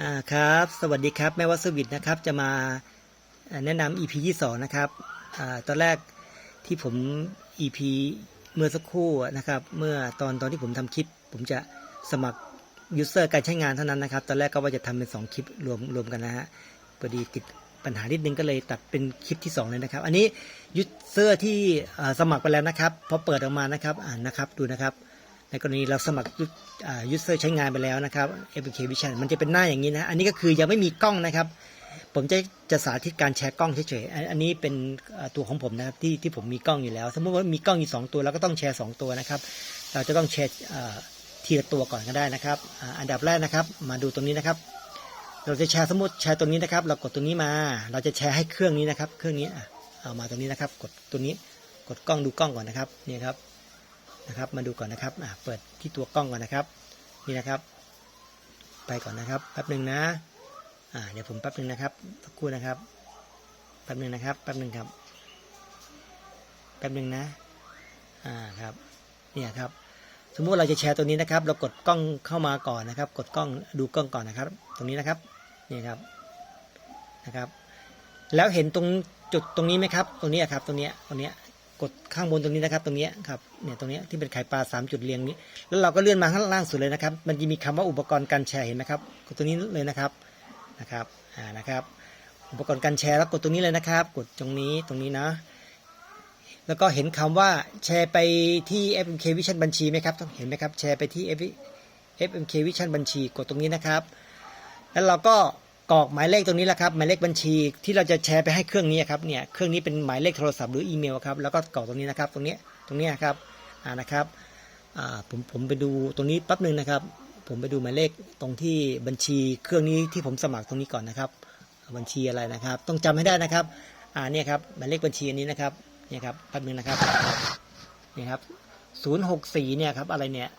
อ่าครับ สวัสดีครับ แม่วัสวิทนะครับ จะมาแนะนำ EP ที่สองนะครับอ่าตอนแรกที่ผม EP เมื่อสักครู่นะครับ เมื่อตอนตอนที่ผมทำคลิป ผมจะสมัครยูเซอร์การใช้งานเท่านั้นนะครับ ตอนแรกก็ว่าจะทำเป็น2คลิปรวมรวมกันนะฮะพอดีติดปัญหานิดนึงก็เลยตัดเป็นคลิปที่2เลยนะครับ อันนี้ยูเซอร์ที่สมัครไปแล้วนะครับ พอเปิดออกมานะครับอ่านนะครับ ดูนะครับ ในกรณีเราสมัครยูเซอร์ใช้งานไปแล้วนะครับ APK Vision มันจะเป็นหน้าอย่างนี้นะ อันนี้ก็คือยังไม่มีกล้องนะครับ ผมจะจะสาธิตการแชร์กล้องเฉยๆ อันนี้เป็นตัวของผมนะครับที่ที่ผมมีกล้องอยู่แล้ว สมมติว่ามีกล้องอยู่สองตัวเราก็ต้องแชร์สองตัวนะครับ เราจะต้องแชร์เทีละตัวก่อนก็ได้นะครับ อันดับแรกนะครับ มาดูตรงนี้นะครับ เราจะแชร์สมมติแชร์ตัวนี้นะครับ เรากดตัวนี้มา เราจะแชร์ให้เครื่องนี้นะครับ เครื่องนี้เอามาตรงนี้นะครับ กดตัวนี้ กดกล้องดูกล้องก่อนนะครับ นี่ครับ นะครับ มาดูก่อนนะครับเปิดที่ตัวกล้องก่อนนะครับ นี่นะครับ ไปก่อนนะครับแป๊บหนึ่งนะเดี๋ยวผมแป๊บหนึ่งนะครับสักครู่นะครับแป๊บหนึ่งนะครับแป๊บหนึ่งครับแป๊บหนึ่งนะอ่าครับเนี่ยครับ สมมุติเราจะแชร์ตัวนี้นะครับ เรากดกล้องเข้ามาก่อนนะครับ กดกล้องดูกล้องก่อนนะครับ ตรงนี้นะครับนี่ครับนะครับ แล้วเห็นตรงจุดตรงนี้ไหมครับ ตรงนี้ครับตรงนี้ตรงนี้ กดข้างบนตรงนี้นะครับ ตรงนี้ครับเนี่ยตรงนี้ที่เป็นไข่ปลาสามจุดเรียงนี้ แล้วเราก็เลื่อนมาข้างล่างสุดเลยนะครับ มันจะมีคำว่าอุปกรณ์การแชร์เห็นไหมครับกดตัวนี้เลยนะครับนะครับอ่านะครับ อุปกรณ์การแชร์แล้วกดตรงนี้เลยนะครับ กดตรงนี้ตรงนี้นะแล้วก็เห็นคำว่าแชร์ไปที่ FMK Vision บัญชีไหมครับต้องเห็นไหมครับแชร์ไปที่ FMK Vision บัญชีกดตรงนี้นะครับ แล้วเราก็ กรอกหมายเลขตรงนี้แหละครับหมายเลขบัญชีที่เราจะแชร์ไปให้เครื่องนี้ครับเนี่ยเครื่องนี้เป็นหมายเลขโทรศัพท์หรืออีเมลครับแล้วก็กรอกตรงนี้นะครับตรงนี้ตรงนี้ครับอ่านะครับอ่าผมผมไปดูตรงนี้แป๊บหนึ่งนะครับ ผมไปดูหมายเลขตรงที่บัญชีเครื่องนี้ที่ผมสมัครตรงนี้ก่อนนะครับ บัญชีอะไรนะครับ ต้องจำให้ได้นะครับอ่าเนี่ยครับหมายเลขบัญชีอันนี้นะครับเนี่ยครับแป๊บหนึงนะครับเนี่ยครับศูนย์หกสี่เนี่ยครับอะไรเนี่ย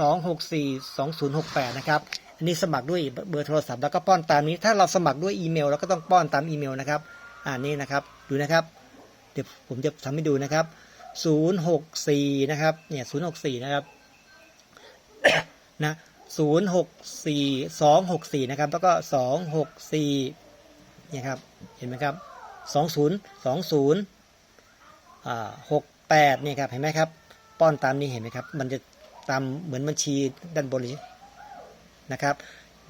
สองหกสี่สองศูนย์หกแปดนะครับ อันนี้สมัครด้วยเบอร์โทรศัพท์แล้วก็ป้อนตามนี้ ถ้าเราสมัครด้วยอีเมลเราก็ต้องป้อนตามอีเมลนะครับอ่านี่นะครับดูนะครับ เดี๋ยวผมจะทำให้ดูนะครับ 064 นะครับเนี่ย064 นะครับนะ064 264 นะครับ แล้วก็ 264เนี่ยครับเห็นไหมครับ 20 20อ่า68เนี่ยครับเห็นไหมครับป้อนตามนี้เห็นไหมครับ มันจะตามเหมือนบัญชีด้านบน นะครับ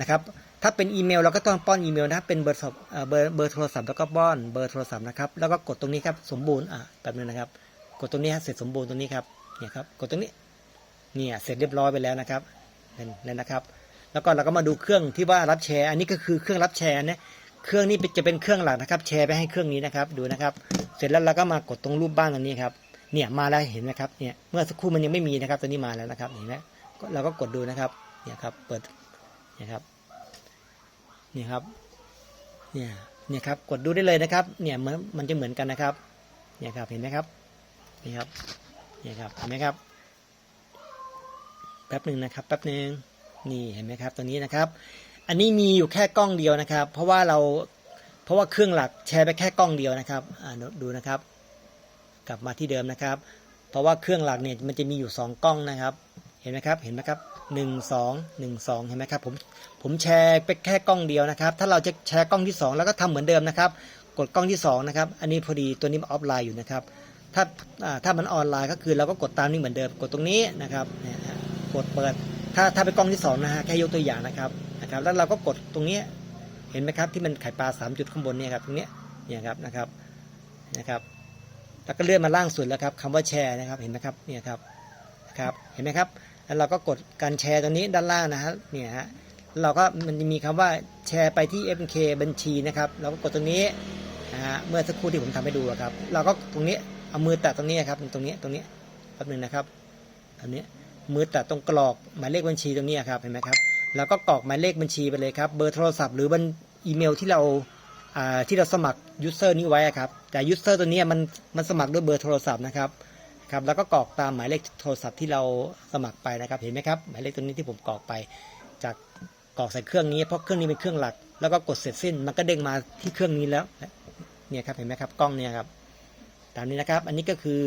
นะครับถ้าเป็นอีเมลเราก็ต้องป้อนอีเมลนะเป็นเบอร์โทรเอ่อเบอร์เบอร์โทรศัพท์แล้วก็ป้อนเบอร์โทรศัพท์นะครับแล้วก็กดตรงนี้ครับสมบูรณ์อะแบบนึงนะครับ กดตรงนี้ฮะเสร็จสมบูรณ์ตรงนี้ครับเนี่ยครับกดตรงนี้เนี่ยเสร็จเรียบร้อยไปแล้วนะครับนั่นนั่นนะครับ แล้วก็เราก็มาดูเครื่องที่ว่ารับแชร์ อันนี้ก็คือเครื่องรับแชร์นะเครื่องนี้จะเป็นเครื่องหลักนะครับ แชร์ไปให้เครื่องนี้นะครับดูนะครับ เสร็จแล้วเราก็มากดตรงรูปบ้านตรงนี้ครับเนี่ยมาแล้วเห็นไหมครับเนี่ยเมื่อสักครู่มันยังไม่มีนะครับตัวนี้มาแล้วนะครับเห็นไหมเราก็กดดูนะครับเนี่ยครับเปิด นี่ยครับเนี่ยครับเนี่ยเนี่ยครับกดดูได้เลยนะครับ เนี่ยมันมันจะเหมือนกันนะครับเนี่ยครับเห็นไหมครับนี่ครับเนี่ยครับเห็นไหมครับ แป๊บหนึ่งนะครับแป๊บหนึ่งนี่เห็นไหมครับตัวนี้นะครับ อันนี้มีอยู่แค่กล้องเดียวนะครับ เพราะว่าเราเพราะว่าเครื่องหลักแชร์ไปแค่กล้องเดียวนะครับอ่าดูนะครับ กลับมาที่เดิมนะครับ เพราะว่าเครื่องหลักเนี่ยมันจะมีอยู่สองกล้องนะครับ เห็นไหมครับ เห็นไหมครับหนึ่งสองหนึ่งสองเห็นไหมครับ ผม ผมแชร์ไปแค่กล้องเดียวนะครับ ถ้าเราจะแชร์กล้องที่สองแล้วก็ทำเหมือนเดิมนะครับ กดกล้องที่สองนะครับ อันนี้พอดีตัวนี้มันออฟไลน์อยู่นะครับ ถ้า ถ้ามันออนไลน์ก็คือเราก็กดตามนี้เหมือนเดิม กดตรงนี้นะครับ กดเปิด ถ้า ถ้าเป็นกล้องที่สองนะฮะ แค่ยกตัวอย่างนะครับ นะครับ แล้วเราก็กดตรงนี้ เห็นไหมครับ ที่มันไข่ปลาสามจุดข้างบนเนี่ยครับ ตรงนี้เนี่ยครับ นะครับ นะครับ แล้วก็เลื่อนมาล่างสุดแล้วครับคำว่าแชร์นะครับ เห็นไหมครับ เนี่ยครับ ครับ เห็นไหมครับ แล้วเราก็กดการแชร์ตรงนี้ด้านล่างนะฮะเนี่ยฮะเราก็มันจะมีคำว่าแชร์ไปที่ FK บัญชีนะครับ เราก็กดตรงนี้นะฮะเมื่อสักครู่ที่ผมทำให้ดูครับ เราก็ตรงนี้เอามือแตะตรงนี้ครับตรงนี้ตรงนี้แป๊บหนึงนะครับอันนี้มือแตะตรงกรอกหมายเลขบัญชีตรงนี้ครับเห็นไหมครับเราก็กรอกหมายเลขบัญชีไปเลยครับเบอร์โทรศัพท์หรือบัญอีเมลที่เราที่เราสมัครยูเซอร์นี้ไว้ครับแต่ยูเซอร์ตัวนี้มันมันสมัครด้วยเบอร์โทรศัพท์นะครับ ครับแล้วก็กรอกตามหมายเลขโทรศัพท์ที่เราสมัครไปนะครับเห็นไหมครับหมายเลขตัวนี้ที่ผมกรอกไป จากกรอกใส่เครื่องนี้เพราะเครื่องนี้เป็นเครื่องหลัก แล้วก็กดเสร็จสิ้นมันก็เด้งมาที่เครื่องนี้แล้วเนี่ยครับเห็นไหมครับกล้องเนี่ยครับตามนี้นะครับ อันนี้ก็คือ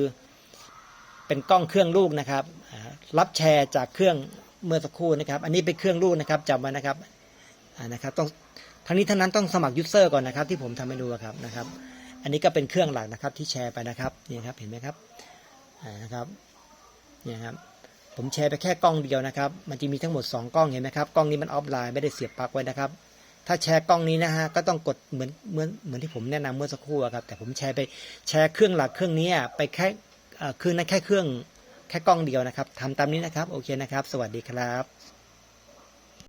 เป็นกล้องเครื่องลูกนะครับ รับแชร์จากเครื่องเมื่อสักครู่นะครับ อันนี้เป็นเครื่องลูกนะครับจำไว้นะครับนะครับต้องทั้งนี้ทั้งนั้นต้องสมัครยูเซอร์ก่อนนะครับ ที่ผมทำให้ดูครับนะครับ อันนี้ก็เป็นเครื่องหลักนะครับที่แชร์ไปนะครับนี่ครับเห็นไหมครับ นะครับเนี่ยครับผมแชร์ไปแค่กล้องเดียวนะครับ มันจะมีทั้งหมด 2 กล้องเห็นไหมครับ กล้องนี้มันออฟไลน์ไม่ได้เสียบปลั๊กไว้นะครับ ถ้าแชร์กล้องนี้นะฮะ ก็ต้องกดเหมือนเหมือนเหมือนที่ผมแนะนำเมื่อสักครู่ครับ แต่ผมแชร์ไปแชร์เครื่องหลักเครื่องนี้ไปแค่เครื่องนนั้นแค่เครื่องแค่กล้องเดียวนะครับทำตามนี้นะครับ โอเคนะครับ สวัสดีครับ